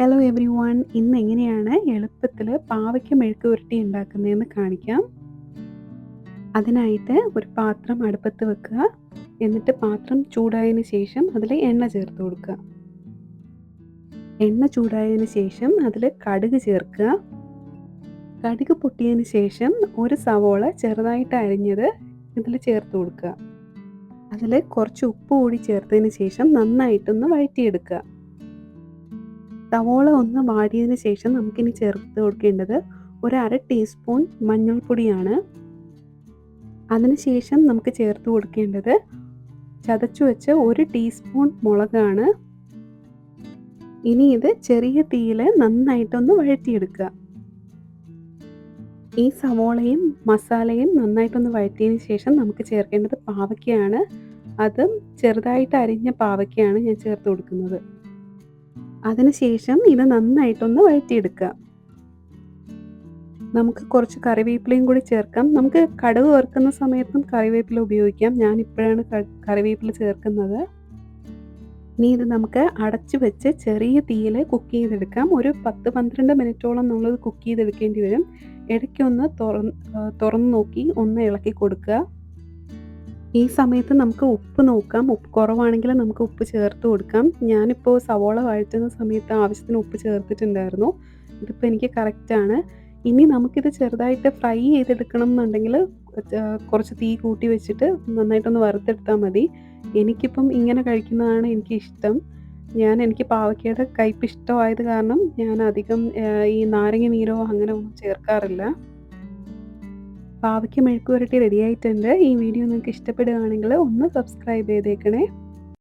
Hello every one ഇന്ന് എങ്ങനെയാണ് എളുപ്പത്തിൽ പാവയ്ക്ക മെഴുക്ക് പുരട്ടി ഉണ്ടാക്കുന്നതെന്ന് കാണിക്കാം. അതിനായിട്ട് ഒരു പാത്രം അടുപ്പത്ത് വെക്കുക. എന്നിട്ട് പാത്രം ചൂടായതിന് ശേഷം അതിൽ എണ്ണ ചേർത്ത് കൊടുക്കുക. എണ്ണ ചൂടായതിന് ശേഷം അതിൽ കടുക് ചേർക്കുക. കടുക് പൊട്ടിയതിന് ശേഷം ഒരു സവോള ചെറുതായിട്ട് അരിഞ്ഞത് ഇതിൽ ചേർത്ത് കൊടുക്കുക. അതിൽ കുറച്ച് ഉപ്പ് കൂടി ചേർത്തതിന് ശേഷം നന്നായിട്ടൊന്ന് വഴറ്റിയെടുക്കുക. സവോള ഒന്ന് വാടിയതിന് ശേഷം നമുക്കിനി ചേർത്ത് കൊടുക്കേണ്ടത് ഒരു അര ടീസ്പൂൺ മഞ്ഞൾപ്പൊടിയാണ്. അതിനുശേഷം നമുക്ക് ചേർത്ത് കൊടുക്കേണ്ടത് ചതച്ചു വെച്ച് ഒരു ടീസ്പൂൺ മുളകാണ്. ഇനി ഇത് ചെറിയ തീയിൽ നന്നായിട്ടൊന്ന് വഴറ്റിയെടുക്കുക. ഈ സവോളയും മസാലയും നന്നായിട്ടൊന്ന് വഴറ്റിയതിന് ശേഷം നമുക്ക് ചേർക്കേണ്ടത് പാവയ്ക്കയാണ്. അതും ചെറുതായിട്ട് അരിഞ്ഞ പാവയ്ക്കയാണ് ഞാൻ ചേർത്ത് കൊടുക്കുന്നത്. അതിനുശേഷം ഇത് നന്നായിട്ടൊന്ന് വഴറ്റിയെടുക്കുക. നമുക്ക് കുറച്ച് കറിവേപ്പിലയും കൂടി ചേർക്കാം. നമുക്ക് കടുക് വറുക്കുന്ന സമയത്തും കറിവേപ്പില ഉപയോഗിക്കാം. ഞാൻ ഇപ്പോഴാണ് കറിവേപ്പില ചേർക്കുന്നത്. ഇനി ഇത് നമുക്ക് അടച്ചു വെച്ച് ചെറിയ തീയിൽ കുക്ക് ചെയ്തെടുക്കാം. ഒരു പത്ത് പന്ത്രണ്ട് മിനിറ്റോളം നമ്മളത് കുക്ക് ചെയ്തെടുക്കേണ്ടി വരും. ഇടയ്ക്കൊന്ന് തുറന്ന് തുറന്ന് നോക്കി ഒന്ന് ഇളക്കി കൊടുക്കുക. ഈ സമയത്ത് നമുക്ക് ഉപ്പ് നോക്കാം. ഉപ്പ് കുറവാണെങ്കിൽ നമുക്ക് ഉപ്പ് ചേർത്ത് കൊടുക്കാം. ഞാനിപ്പോൾ സവോള വഴറ്റുന്ന സമയത്ത് ആവശ്യത്തിന് ഉപ്പ് ചേർത്തിട്ടുണ്ടായിരുന്നു. ഇതിപ്പോൾ എനിക്ക് കറക്റ്റാണ് ഇനി നമുക്കിത് ചെറുതായിട്ട് ഫ്രൈ ചെയ്തെടുക്കണം എന്നുണ്ടെങ്കിൽ കുറച്ച് തീ കൂട്ടി വെച്ചിട്ട് നന്നായിട്ടൊന്ന് വറുത്തെടുത്താൽ മതി. എനിക്കിപ്പം ഇങ്ങനെ കഴിക്കുന്നതാണ് എനിക്ക് ഇഷ്ടം ഞാൻ എനിക്ക് പാവയ്ക്കയുടെ കയ്പ്പ് ഇഷ്ടമായത് കാരണം ഞാൻ അധികം ഈ നാരങ്ങ നീരോ അങ്ങനെ ഒന്നും ചേർക്കാറില്ല. പാവയ്ക്ക മെഴുക്ക് പുരട്ടി റെഡി ആയിട്ടുണ്ട് ഈ വീഡിയോ നിങ്ങൾക്ക് ഇഷ്ടപ്പെടുകയാണെങ്കിൽ ഒന്ന് സബ്സ്ക്രൈബ് ചെയ്തേക്കണേ.